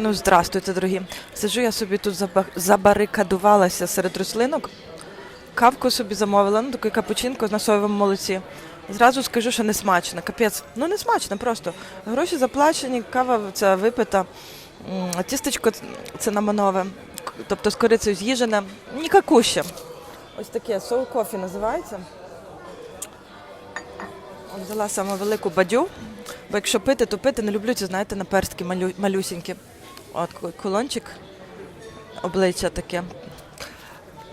Ну, здрастуйте, дорогі. Сиджу я собі тут забарикадувалася серед рослинок. Кавку собі замовила, ну такий капучинко на соєвому молоці. Зразу скажу, що не смачно. Капець. Ну не смачно просто. Гроші заплачені, кава ця випита, тістечко цинамонове, к- тобто з корицею з'їжене. Нікакуще. Ось таке соу кофі називається. Взяла саме велику бадю, бо якщо пити, то пити не люблю ці, знаєте, наперстки малю, малюсінькі. От кулончик, обличчя таке.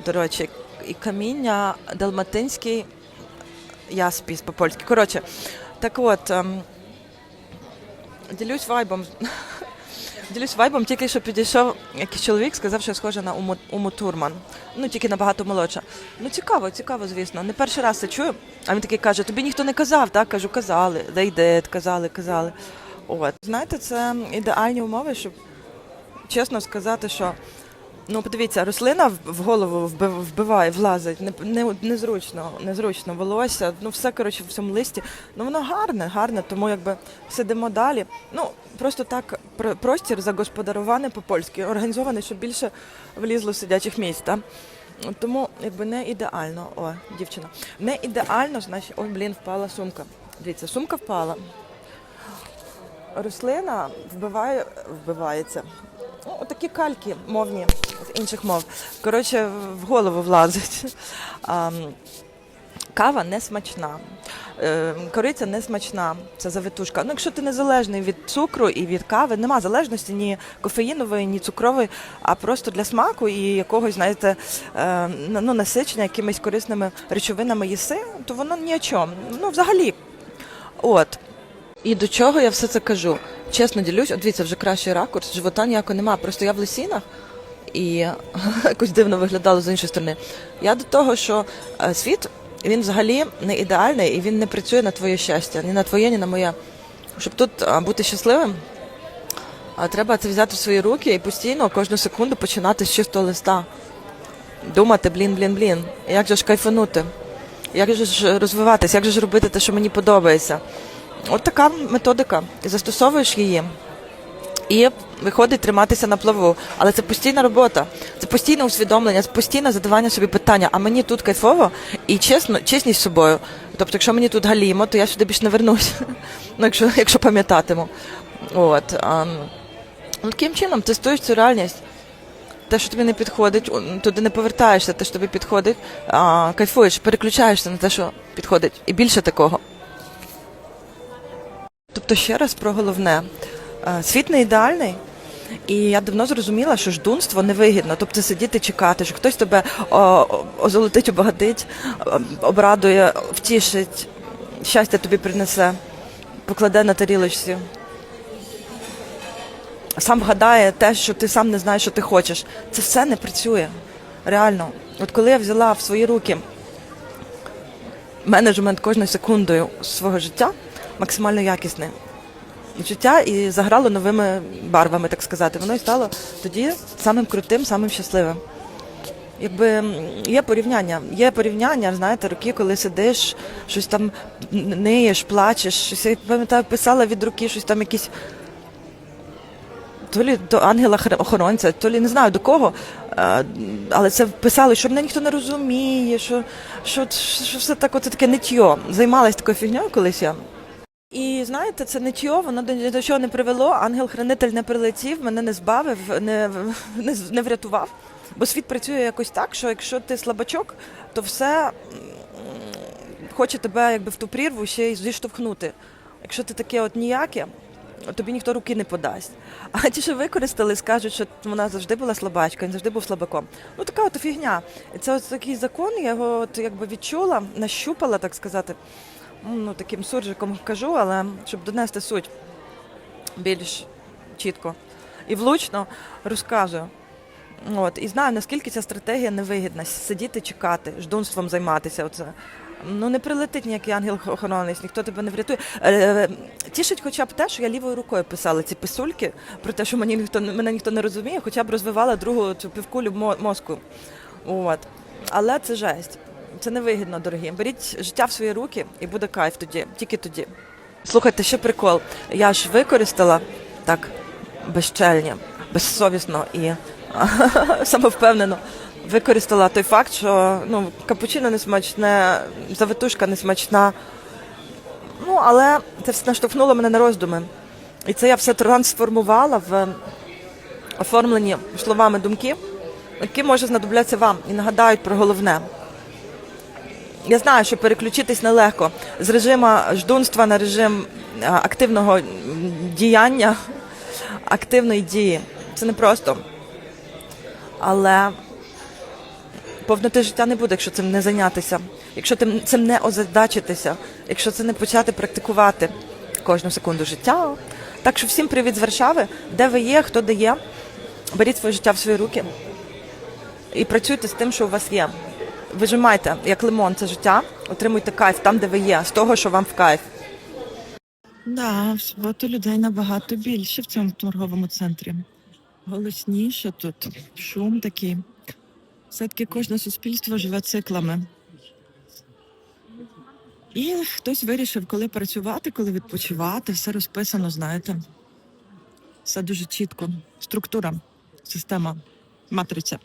До речі, і каміння далматинський яспіс по-польськи. Коротше, так от, ем, ділюсь вайбом. Ділюсь вайбом, тільки що підійшов якийсь чоловік, сказав, що я схожа на Уму, Уму Турман. Ну, тільки набагато молодша. Ну, цікаво, цікаво, звісно. Не перший раз це чую. А він такий каже: тобі ніхто не казав, так? Кажу, казали, Дейде, казали, казали. От. Знаєте, це ідеальні умови, щоб чесно сказати, що ну подивіться, рослина в- голову вбив- вбиває, влазить, не, не, незручно, незручно волосся, ну все коротше в цьому листі. Ну воно гарне, гарне, тому якби сидимо далі. Ну просто так про- простір загосподарований по-польськи, організований, щоб більше влізло сидячих місць. Тому якби не ідеально. О, дівчина. Не ідеально, значить, ой, блін, впала сумка. Дивіться, сумка впала. Рослина вбиває, вбивається. Ну, отакі кальки мовні з інших мов. Коротше, в голову влазить. Кава не смачна. Е, Кориця не смачна, це завитушка. Ну, якщо ти незалежний від цукру і від кави, нема залежності ні кофеїнової, ні цукрової, а просто для смаку і якогось, знаєте, е, ну, насичення якимись корисними речовинами їси, то воно ні о чому. Ну, взагалі. От. І до чого я все це кажу? Чесно ділюсь, от дивіться, вже кращий ракурс, живота ніякого нема. Просто я в лисінах і якось дивно виглядало з іншої сторони. Я до того, що е, світ він взагалі не ідеальний і він не працює на твоє щастя, ні на твоє, ні на моє. Щоб тут бути щасливим, треба це взяти в свої руки і постійно кожну секунду починати з чистого листа. Думати, блін, блін, блін, як же ж кайфанути, як же ж розвиватися, як же ж робити те, що мені подобається. От така методика. Застосовуєш її. І виходить триматися на плаву. Але це постійна робота, це постійне усвідомлення, це постійне задавання собі питання, а мені тут кайфово і чесно, чесність з собою. Тобто, якщо мені тут галімо, то я сюди більше не вернусь. Ну, якщо, якщо пам'ятатиму. От. Ну, таким чином тестуєш цю реальність. Те, що тобі не підходить, туди не повертаєшся, те, що тобі підходить, а, кайфуєш, переключаєшся на те, що підходить. І більше такого. Тобто ще раз про головне. Е, Світ не ідеальний. І я давно зрозуміла, що ждунство невигідно. Тобто сидіти чекати, що хтось тебе озолотить, обагатить, обрадує, втішить, щастя тобі принесе, покладе на тарілочці. Сам вгадає те, що ти сам не знаєш, що ти хочеш. Це все не працює. Реально. От коли я взяла в свої руки менеджмент кожною секундою свого життя, максимально якісне життя і заграло новими барвами, так сказати. Воно і стало тоді самим крутим, самим щасливим. Якби є порівняння, є порівняння, знаєте, роки, коли сидиш, щось там ниєш, плачеш, щось я пам'ятаю, писала від руки, щось там якісь. То лі до ангела охоронця, то лі не знаю до кого, але це писали, що мене ніхто не розуміє, що, що, що все так, оце таке нитьо. Займалась такою фігньою колись я. І знаєте, це нитьо, воно до, чого не привело. Ангел-хранитель не прилетів, мене не збавив, не, не, не врятував. Бо світ працює якось так, що якщо ти слабачок, то все хоче тебе якби в ту прірву ще й зіштовхнути. Якщо ти таке от ніяке, тобі ніхто руки не подасть. А ті, що використали, скажуть, що вона завжди була слабачка, він завжди був слабаком. Ну така от фігня. Це ось такий закон, я його от якби відчула, нащупала, так сказати. Ну, таким суржиком кажу, але щоб донести суть більш чітко і влучно розказую. От, і знаю, наскільки ця стратегія невигідна. Сидіти, чекати, ждунством займатися. Оце. Ну не прилетить ніякий ангел-охоронець, ніхто тебе не врятує. Е, Тішить хоча б те, що я лівою рукою писала ці писульки про те, що мені ніхто мене ніхто не розуміє, хоча б розвивала другу цю півкулю мозку. От. Але це жесть. Це невигідно, дорогі. Беріть життя в свої руки і буде кайф тоді, тільки тоді. Слухайте, ще прикол. Я ж використала так безчельні безсовісно і самовпевнено використала той факт, що ну, капучино не смачне, завитушка не смачна. Ну, але це все наштовхнуло мене на роздуми. І це я все трансформувала в оформлені словами думки, які може знадобляться вам і нагадають про головне. Я знаю, що переключитись нелегко з режиму ждунства на режим активного діяння, активної дії. Це непросто. Але повноти життя не буде, якщо цим не зайнятися, якщо цим не озадачитися, якщо це не почати практикувати кожну секунду життя. Так що всім привіт з Варшави, де ви є, хто де є. Беріть своє життя в свої руки і працюйте з тим, що у вас є. Вижимайте, як лимон, це життя, отримуйте кайф там, де ви є, з того, що вам в кайф. Да, в суботу людей набагато більше в цьому торговому центрі. Голосніше тут, шум такий. Все-таки кожне суспільство живе циклами. І хтось вирішив, коли працювати, коли відпочивати, все розписано, знаєте. Все дуже чітко. Структура, система, матриця.